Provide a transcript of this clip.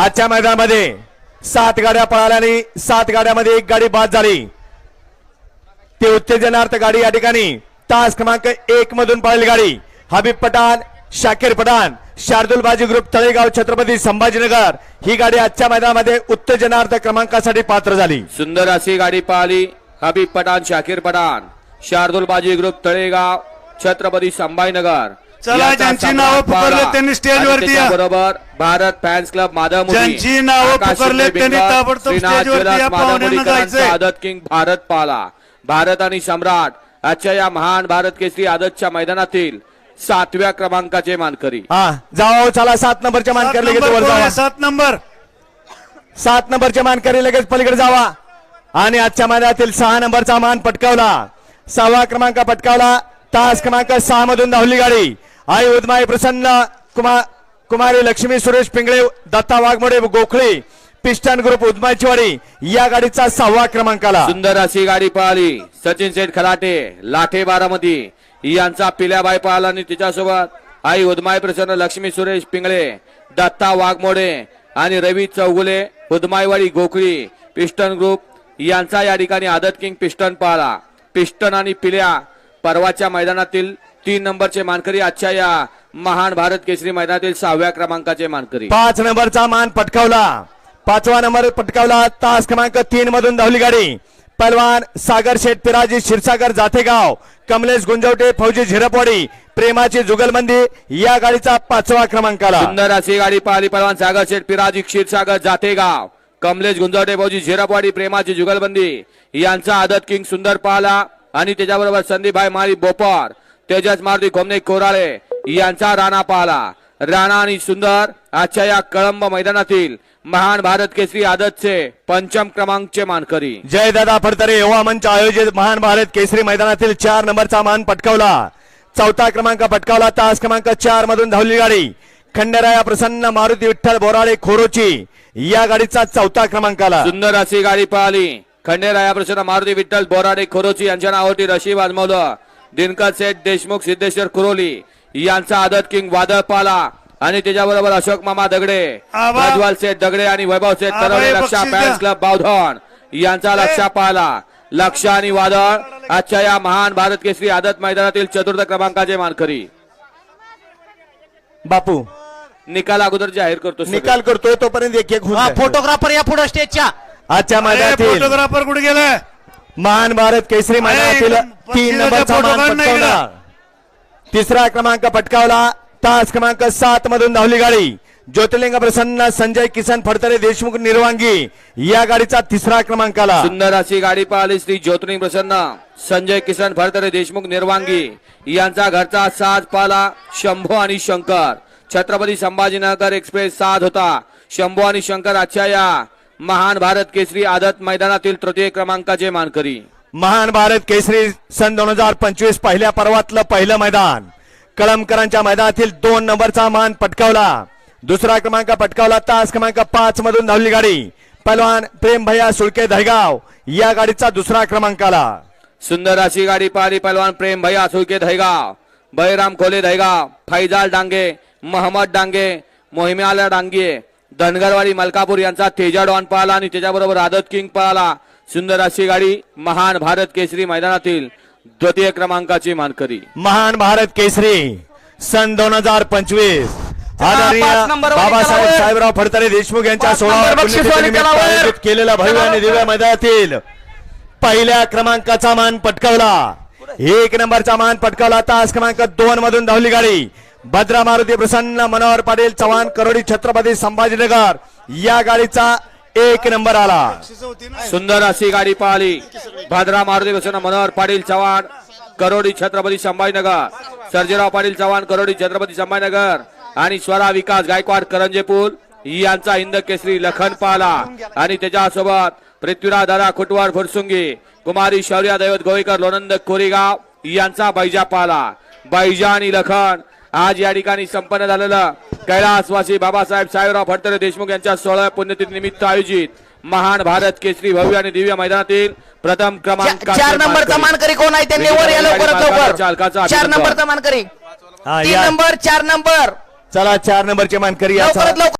आजच्या मैदानामध्ये सात गाड्या पळाल्याने सात गाड्यामध्ये एक गाडी बाद झाली. ते उत्तेजनार्थ गाडी या ठिकाणी तास क्रमांक एक मधून पळाली गाडी. हबीब पठाण शाकीर पठाण शार्दुल बाजी ग्रुप तळेगाव छत्रपती संभाजीनगर ही गाडी आजच्या मैदानामध्ये उत्तेजनार्थ क्रमांकासाठी पात्र झाली. सुंदर अशी गाडी पळाली हबीब पठाण शाकीर पठाण शार्दुल बाजी ग्रुप तळेगाव छत्रपती संभाजीनगर. चला, याचा ज्यांची नावं पाहिला. त्यांनी स्टेजवरती या. त्याच्याबरोबर भारत फॅन्स क्लब माधव ज्यांची नावं पुकारलेत त्यांनी ताबडतोब स्टेजवरती या पाहुण्यांना जायचंय. आदत किंग भारत पाला भारत आणि सम्राट आजच्या या महान भारत केसरी आदतच्या मैदानातील सातव्या क्रमांकाचे मानकरी हा जाओ चला सात नंबरच्या मानकरी लगेच? सात नंबर सात नंबरचे मानकरी लगेच पलीकडे जावा आणि आजच्या मैदानातील सहा नंबरचा मान पटकावला सहावा क्रमांक पटकावला तास क्रमांक सहा मधून धावली गाडी आई उदमाई प्रसन्न कुमार कुमारी लक्ष्मी सुरेश पिंगळे दत्ता वाघमोडे गोखळे पिस्टन ग्रुप उदमाईचीवाडी या गाडीचा सहावा क्रमांकाला. सुंदर अशी गाडी पळाली सचिन सेठ खलाटे लाठे बारामती यांचा पिल्याबाई पळाला आणि तिच्यासोबत आई उदमाई प्रसन्न लक्ष्मी सुरेश पिंगळे दत्ता वाघमोडे आणि रवी चौगुले उदमाईवाडी गोखळी पिस्टन ग्रुप यांचा या ठिकाणी आदत किंग पिस्टन पळाला पिस्टन आणि पिल्या परवाच्या मैदानातील तीन नंबरचे मानकरी आजच्या या महान भारत केसरी मैदानातील सहाव्या क्रमांकाचे मानकरी. पाच नंबरचा मान पटकावला. पाचवा नंबर पटकावला तास क्रमांक तीन मधून धावली गाडी पलवान सागर शेठ पिराजी क्षीरसागर जाथेगाव कमलेश गुंजवटे फौजी झिरपवाडी प्रेमाची जुगलबंदी या गाडीचा पाचवा क्रमांकाला. सुंदर अशी गाडी पाहिली पहलवान सागर शेठ पिराजी क्षीरसागर जातेगाव कमलेश गुंजवटे भाऊजी झेरापवाडी प्रेमाची जुगलबंदी. यांचा आदत किंग सुंदर पाहला आणि त्याच्याबरोबर संदीपभाई माळी बोपर तेजस मारुती कोमने कोराळे यांचा राणा पाहला राणा आणि सुंदर आजच्या या कळंब मैदानातील महान भारत केसरी आदतचे पंचम क्रमांकचे मानकरी. जयदादा फडतरे युवा मंच आयोजित महान भारत केसरी मैदानातील चार नंबरचा मान पटकावला. चौथा क्रमांक पटकावला तास क्रमांक चार मधून धावली गाडी. खंडेराया प्रसन्न मारुती विठ्ठल बोराळे खोरोची. या गाडीचा चौथा क्रमांकाला सुंदर अशी गाडी पाहिली. खंडेराया प्रसन्न मारुती विठ्ठल बोराडे खोरोची यांच्या नावावरती रशी वाजमवलं दिनकर सेठ देशमुख सिद्धेश्वर कुरोली यांचा आदत किंग वादळ पाला आणि त्याच्याबरोबर अशोक मामा दगडे आबा. प्रज्वल सेठ दगडे आणि वैभव सेठ तरवडे लक्षा द्या. क्लब बावधन यांचा लक्षा पाहिला लक्ष आणि वादळ आजच्या या महान भारत केसरी आदत मैदानातील चतुर्थ क्रमांकाचे मानकरी बापू निकाल अगोदर जाहीर करतो. निकाल करतोय तोपर्यंत एक एक. फोटोग्राफर या पुढे स्टेजच्या आजच्या मैदानातील फोटोग्राफर कुठे गेलाय महान भारत केसरी मैदानातील तीन पक्षीचा नंबरचा फोटो मान काढ ना पटकावला तिसरा क्रमांक पटकावला. तास क्रमांक सात मधून धावली गाडी. ज्योतिर्लिंग प्रसन्न संजय किसन फडतरे देशमुख निर्वांगी या गाडीचा तिसरा क्रमांकाला. सुंदर अशी गाडी पाहिली श्री ज्योतिर्लिंग प्रसन्न संजय किसन फडतरे देशमुख निर्वांगी. यांचा घरचा साज पाला शंभू आणि शंकर. छत्रपती संभाजीनगर एक्सप्रेस साथ होता. शंभू आणि शंकर आजच्या या महान भारत केसरी आदत मैदानातील तृतीय क्रमांकाचे मानकरी. महान भारत केसरी सन दोन हजार पंचवीस पहिल्या पर्वातलं पहिलं मैदान. कळमकरांच्या मैदानातील दोन नंबरचा मान पटकावला. दुसरा क्रमांक पटकावला तास क्रमांक पाच मधून धावली गाडी. पलवान प्रेम भैया सुळके दहगाव या गाडीचा दुसरा क्रमांकाला सुंदर अशी गाडी पाहिली पहलवान प्रेम भैया सुळके धैगाव बळीराम खोले धैगाव फैजाल डांगे महम्मद डांगे मोहिम्याला डांगे. धनगरवाडी मलकापूर यांचा तेजा डॉन पाहिला आणि त्याच्याबरोबर आदत किंग पाहिला. सुंदर अशी गाडी महान भारत केसरी मैदानातील द्वितीय क्रमांकाची मानकरी. महान भारत केसरी सन दोन हजार पंचवीस. आदरणीय बाबासाहेब. साहेबराव फडतरे देशमुख यांच्या केलेल्या भव्य आणि दिव्य मैदानातील पहिल्या क्रमांकाचा मान पटकावला. एक नंबरचा मान पटकावला. तास क्रमांक दोन मधून धावली गाडी. भद्रा मारुती प्रसन्न मनोहर पाटील चव्हाण करोडी छत्रपती संभाजीनगर. या गाडीचा एक नंबर आला. सुंदर अशी गाडी पाहिली. भद्रा मारुती प्रसन्न मनोहर पाटील चव्हाण करोडी छत्रपती संभाजीनगर. सर्जेराव पाटील चव्हाण करोडी छत्रपती संभाजीनगर. आणि स्वरा विकास गायकवाड करंजेपूल यांचा हिंद केसरी लखन पाला. आणि त्याच्यासोबत पृथ्वीराज दादा खुटवाड फुरसुंगी कुमारी शौर्या दैवत गोवेकर लोणंद कोरेगाव यांचा बैजा पाला. बैजा आणि लखन आज या ठिकाणी संपन्न झालेलं कैलासवासी बाबासाहेब साहेबराव फडतरे देशमुख यांच्या सोळा पुण्यतिथी निमित्त आयोजित महान भारत केसरी भव्य आणि दिव्य मैदानातील प्रथम क्रमांक चार नंबरचा मानकरी कोण आहे? त्यांनी वर या लवकरात लवकर. चार नंबरचा मानकरी. तीन. नंबर चार नंबर. चला चार नंबरचे मानकरी या. लवकरात लवकर.